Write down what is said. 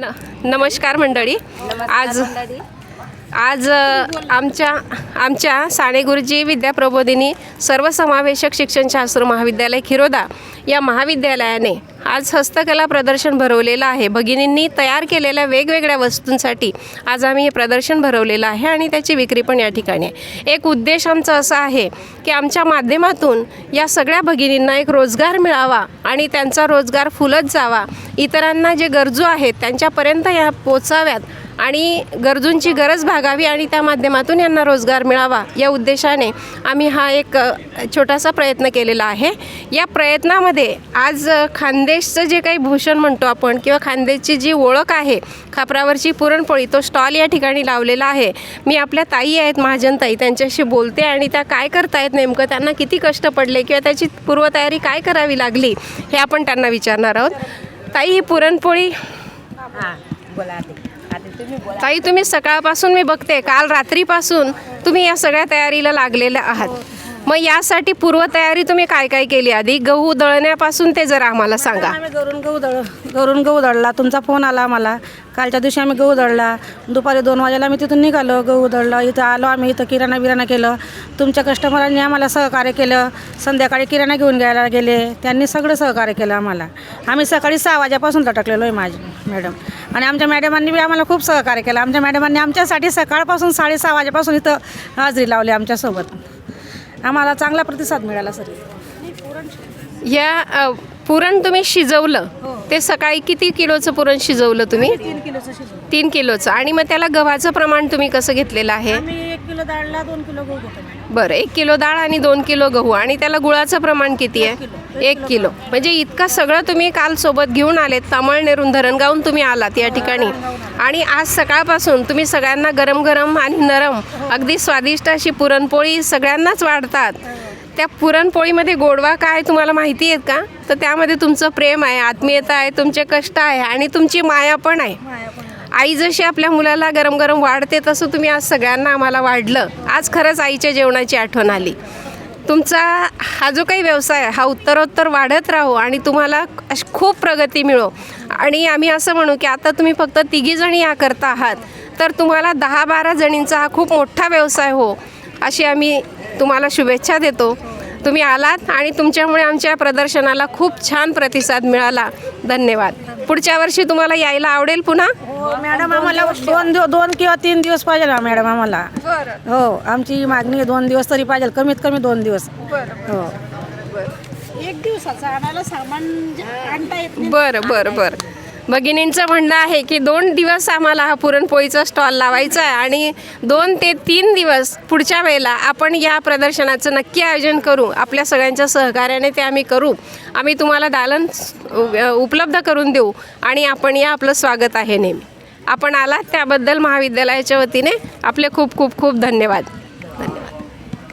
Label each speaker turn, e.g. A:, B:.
A: न नमस्कार मंडळी. आज आज आमच्या आमच्या साने गुरुजी विद्याप्रबोधिनी सर्वसमावेशक शिक्षणशास्त्र महाविद्यालय खिरोदा या महाविद्यालयाने आज हस्तकला प्रदर्शन भरवलेलं आहे. भगिनींनी तयार केलेल्या वेगवेगळ्या वस्तूंसाठी आज आम्ही हे प्रदर्शन भरवलेलं आहे आणि त्याची विक्री पण या ठिकाणी आहे. एक उद्देश आमचा असा आहे की आमच्या माध्यमातून या सगळ्या भगिनींना एक रोजगार मिळावा आणि त्यांचा रोजगार फुलत जावा. इतरांना जे गरजू आहेत त्यांच्यापर्यंत या पोचाव्यात आणि गरजूंची गरज भागावी आणि त्या माध्यमातून यांना रोजगार मिळावा. या उद्देशाने आम्ही हा एक छोटासा प्रयत्न केलेला आहे. या प्रयत्नामध्ये आज खांदे खानदेशचं जे काही भूषण म्हणतो आपण किंवा खानदेशची जी ओळख आहे खापरावरची पुरणपोळी तो स्टॉल या ठिकाणी लावलेला आहे. मी आपल्या ताई आहेत महाजन ताई त्यांच्याशी बोलते आणि त्या काय करतायत नेमकं त्यांना किती कष्ट पडले किंवा त्याची पूर्वतयारी काय करावी लागली हे आपण त्यांना विचारणार आहोत. ताई ही पुरणपोळी
B: हां
A: ताई तुम्ही सकाळपासून मी बघते काल रात्रीपासून तुम्ही या सगळ्या तयारीला लागलेल्या आहात. मग यासाठी पूर्वतयारी तुम्ही काय काय केली आधी? गहू दळण्यापासून ते जरा आम्हाला सांगा.
C: आम्ही घरून गहू दळ घरून गहू दळला. तुमचा फोन आला आम्हाला. कालच्या दिवशी आम्ही गहू दळला. दुपारी दोन वाजेला आम्ही तिथून निघालो गहू दळलं. इथं आलो आम्ही इथं किराणा बिराणा केलं. तुमच्या कस्टमरांनी आम्हाला सहकार्य केलं. संध्याकाळी किराणा घेऊन घ्यायला गेले. त्यांनी सगळं सहकार्य केलं आम्हाला. आम्ही सकाळी सहा वाजेपासून लटकलेलो आहे माझी मॅडम आणि आमच्या मॅडमांनी बी आम्हाला खूप सहकार्य केलं. आमच्या मॅडमांनी आमच्यासाठी सकाळपासून साडेसहा वाजेपासून इथं हाजरी लावली आमच्यासोबत. आम्हाला चांगला प्रतिसाद मिळाला सर.
A: या पुरण तुम्ही शिजवलं. ते सकाळी किती किलोचं पुरण शिजवलं तुम्ही?
C: तीन किलोचं शिजवलं.
A: तीन किलोचं. आणि मग त्याला गव्हाचं प्रमाण तुम्ही कसं घेतलेलं आहे?
C: किलो डाळला दोन किलो गहू घेतो.
A: बरं एक किलो डाळ आणि दोन किलो गहू. आणि त्याला गुळाचं प्रमाण किती आहे? एक किलो. म्हणजे इतकं सगळं तुम्ही काल सोबत घेऊन आलेत. तामळनेरून धरणगावून तुम्ही आलात या ठिकाणी. आणि आज सकाळपासून तुम्ही सगळ्यांना गरम गरम आणि नरम अगदी स्वादिष्ट अशी पुरणपोळी सगळ्यांनाच वाढतात. त्या पुरणपोळीमध्ये गोडवा काय तुम्हाला माहिती आहेत का? तर त्यामध्ये तुमचं प्रेम आहे आत्मीयता आहे तुमचे कष्ट आहे आणि तुमची माया पण आहे. आई जशी आपल्या मुलाला गरम गरम वाढते तसं तुम्ही आज सगळ्यांना आम्हाला वाढलं. आज खरंच आईच्या जेवणाची आठवण आली. तुमचा हा जो काही व्यवसाय आहे हा उत्तरोत्तर वाढत राहो आणि तुम्हाला खूप प्रगती मिळो. आणि आम्ही असं म्हणू की आता तुम्ही फक्त तिघीजणी या करता आहात तर तुम्हाला दहा बारा जणींचा हा खूप मोठा व्यवसाय हो अशी आम्ही तुम्हाला शुभेच्छा देतो. तुम्ही आलात आणि तुमच्यामुळे आमच्या प्रदर्शनाला खूप छान प्रतिसाद मिळाला. धन्यवाद. पुढच्या वर्षी तुम्हाला यायला आवडेल पुन्हा?
C: हो मॅडम आम्हाला दोन दिवस दोन किंवा तीन दिवस पाहिजे ना मॅडम आम्हाला. हो आमची मागणी आहे दोन दिवस तरी पाहिजे कमीत कमी दोन दिवस. हो.
B: एक दिवसाचं आणायला सामान जे आणता येत
A: बरं बरं बरं. भगिनींचं म्हणणं आहे की दोन दिवस आम्हाला हा पुरणपोळीचा स्टॉल लावायचा आहे आणि दोन ते तीन दिवस पुढच्या वेळेला आपण या प्रदर्शनाचं नक्की आयोजन करू. आपल्या सगळ्यांच्या सहकार्याने ते आम्ही करू. आम्ही तुम्हाला दालन उपलब्ध करून देऊ आणि आपण या आपलं स्वागत आहे नेहमी. आपण आलात त्याबद्दल महाविद्यालयाच्या वतीने आपले खूप खूप खूप धन्यवाद.